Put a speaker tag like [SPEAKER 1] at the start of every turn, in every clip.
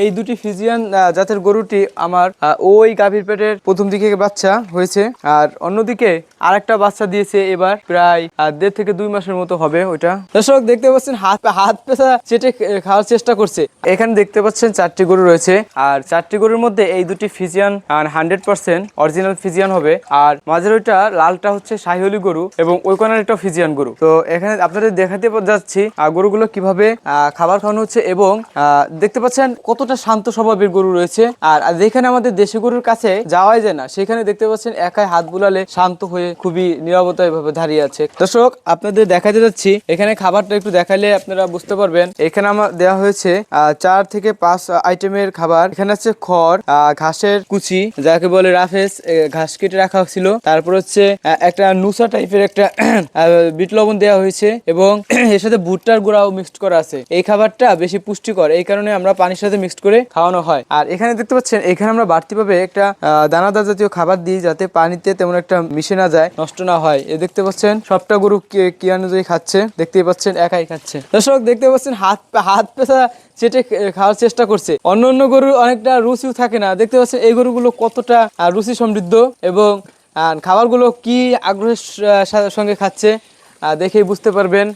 [SPEAKER 1] এই দুটি ফিজিয়ান জাতের গরুটি আমার ওই গাভীর পেটের প্রথম দিকে বাচ্চা হয়েছে। আর অন্যদিকে আরেকটা বাচ্চা দিয়েছে এবার প্রায় দেড় থেকে দুই মাসের মতো হবে ওইটা। দর্শক, দেখতে পাচ্ছেন, হাত হাত পেশা চেটে খাওয়ার চেষ্টা করছে। এখানে দেখতে পাচ্ছেন চারটি গরু রয়েছে। আর চারটি গরুর মধ্যে এই দুটি Friesian hundred percent original Friesian হবে। আর মাঝের ওইটা লালটা হচ্ছে শাহিওলি গরু এবং ওই কোনার একটা ফিজিয়ান গরু। তো এখানে আপনাদের দেখাতে যাচ্ছি গরুগুলো কীভাবে খাবার খাওয়ানো হচ্ছে এবং দেখতে পাচ্ছেন কতটা শান্ত স্বভাবের গরু রয়েছে। আর যেখানে আমাদের দেশি গরুর কাছে যাওয়াই যায় না, সেখানে দেখতে পাচ্ছেন একাই হাত বুলালে শান্ত হয়ে খুবই নিরাপত্তা এভাবে দাঁড়িয়ে আছে। দর্শক, আপনাদের দেখাতে যাচ্ছি, এখানে খাবারটা একটু দেখালে আপনারা বুঝতে পারবেন। এখানে আমার দেওয়া হয়েছে চার থেকে পাঁচ আইটেমের খাবার। এখানে আছে খড় ঘাসের কুচি, যাকে বলে রাফেস ঘাস কেটে রাখা ছিল। তারপর হচ্ছে একটা নুসা টাইপের একটা বিট লবণ দেওয়া হয়েছে এবং এর সাথে ভুট্টার গুঁড়াও মিক্সড করা আছে। এই খাবারটা বেশি পুষ্টিকর, এই কারণে আমরা পানির সাথে মিক্সড করে খাওয়ানো হয়। আর এখানে দেখতে পাচ্ছেন, এখানে আমরা বাড়তিভাবে একটা দানাদার জাতীয় খাবার দিই যাতে পানিতে তেমন একটা মিশে না যায়, নষ্ট না হয়। এ দেখতে পাচ্ছেন, সবটা গরু কি- অনুযায়ী খাচ্ছে। দেখতেই পাচ্ছেন, একাই খাচ্ছে। দর্শক, দেখতে পাচ্ছেন, হাত হাত পেশা চেটে খাওয়ার চেষ্টা করছে। অন্য অন্য গরুর অনেকটা রুচিও থাকে না। দেখতে পাচ্ছেন, এই গরুগুলো কতটা রুচি সমৃদ্ধ এবং খাবারগুলো কি আগ্রহের সঙ্গে খাচ্ছে দেখেই বুঝতে পারবেন।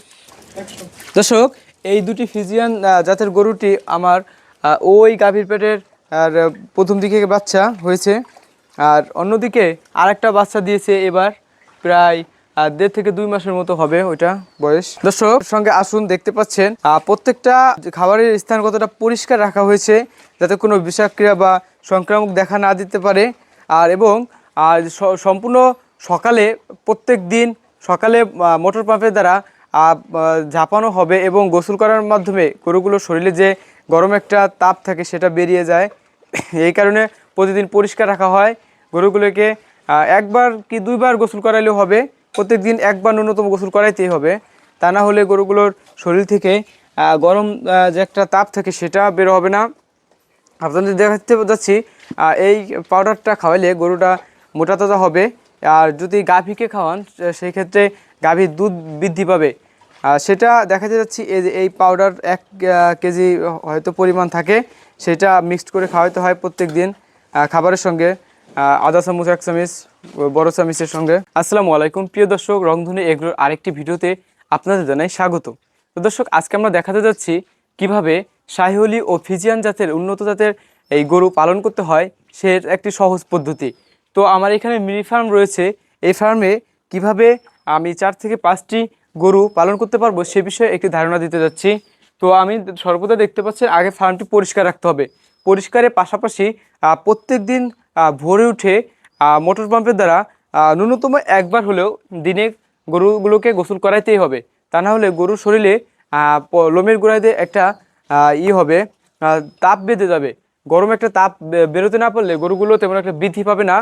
[SPEAKER 1] দর্শক, এই দুটি ফিজিয়ান জাতের গরুটি আমার ওই গাভীর পেটের, আর প্রথম দিকে বাচ্চা হয়েছে। আর অন্যদিকে আরেকটা বাচ্চা দিয়েছে এবার, প্রায় দেড় থেকে দুই মাসের মতো হবে ওইটা বয়স। দর্শক সঙ্গে আসুন দেখতে পাচ্ছেন প্রত্যেকটা খাবারের স্থান কতটা পরিষ্কার রাখা হয়েছে, যাতে কোনো বিষাক্রিয়া বা সংক্রামক দেখা না দিতে পারে। আর, এবং আর সম্পূর্ণ সকালে, প্রত্যেক দিন সকালে মোটর পাম্পের দ্বারা ঝাঁপানো হবে এবং গোসল করার মাধ্যমে গরুগুলোর শরীরে যে গরম একটা তাপ থাকে সেটা বেরিয়ে যায়। এই কারণে প্রতিদিন পরিষ্কার রাখা হয়। গরুগুলোকে একবার কি দুইবার গোসল করাইলেও হবে। প্রত্যেক দিন একবার ন্যূনতম গোসল করাইতেই হবে। তা না হলে গরুগুলোর শরীর থেকে গরম যে একটা তাপ থাকে সেটা বের হবে না। আপনাদের দেখাতে যাচ্ছি এই পাউডারটা খাওয়াইলে গরুটা মোটা তাজা হবে। আর যদি গাভীকে খাওয়ান সেই ক্ষেত্রে গাভীর দুধ বৃদ্ধি পাবে। সেটা দেখাতে যাচ্ছি এই যে এই পাউডার এক কেজি হয়তো পরিমাণ থাকে, সেটা মিক্সড করে খাওয়াতে হয় প্রত্যেক দিন খাবারের সঙ্গে আদা চামচ, এক চামচ, বড় চামচের সঙ্গে। আসসালামু আলাইকুম, প্রিয় দর্শক, রংধনু এগুলোর আরেকটি ভিডিওতে আপনাদের জানাই স্বাগত। তো দর্শক, আজকে আমরা দেখাতে যাচ্ছি কীভাবে শাহিওলি ও ফিজিয়ান জাতের, উন্নত জাতের এই গরু পালন করতে হয় সে একটি সহজ পদ্ধতি। তো আমার এখানে মিনি ফার্ম রয়েছে। এই ফার্মে কীভাবে আমি চার থেকে পাঁচটি গরু পালন করতে পারব, সে বিষয়ে একটি ধারণা দিতে যাচ্ছি। তো আমি সর্বদা দেখতে পাচ্ছি আগে ফার্মটি পরিষ্কার রাখতে হবে। পরিষ্কারের পাশাপাশি প্রত্যেক দিন ভোরে উঠে মোটর পাম্পের দ্বারা ন্যূনতম একবার হলেও দিনে গরুগুলোকে গোসল করাইতেই হবে। তা না হলে গরুর শরীরে লোমের গোড়ায় একটা ই হবে তাপ বেঁধে যাবে। গরম একটা তাপ বেরোতে না পারলে গরুগুলো তেমন একটা বৃদ্ধি পাবে না।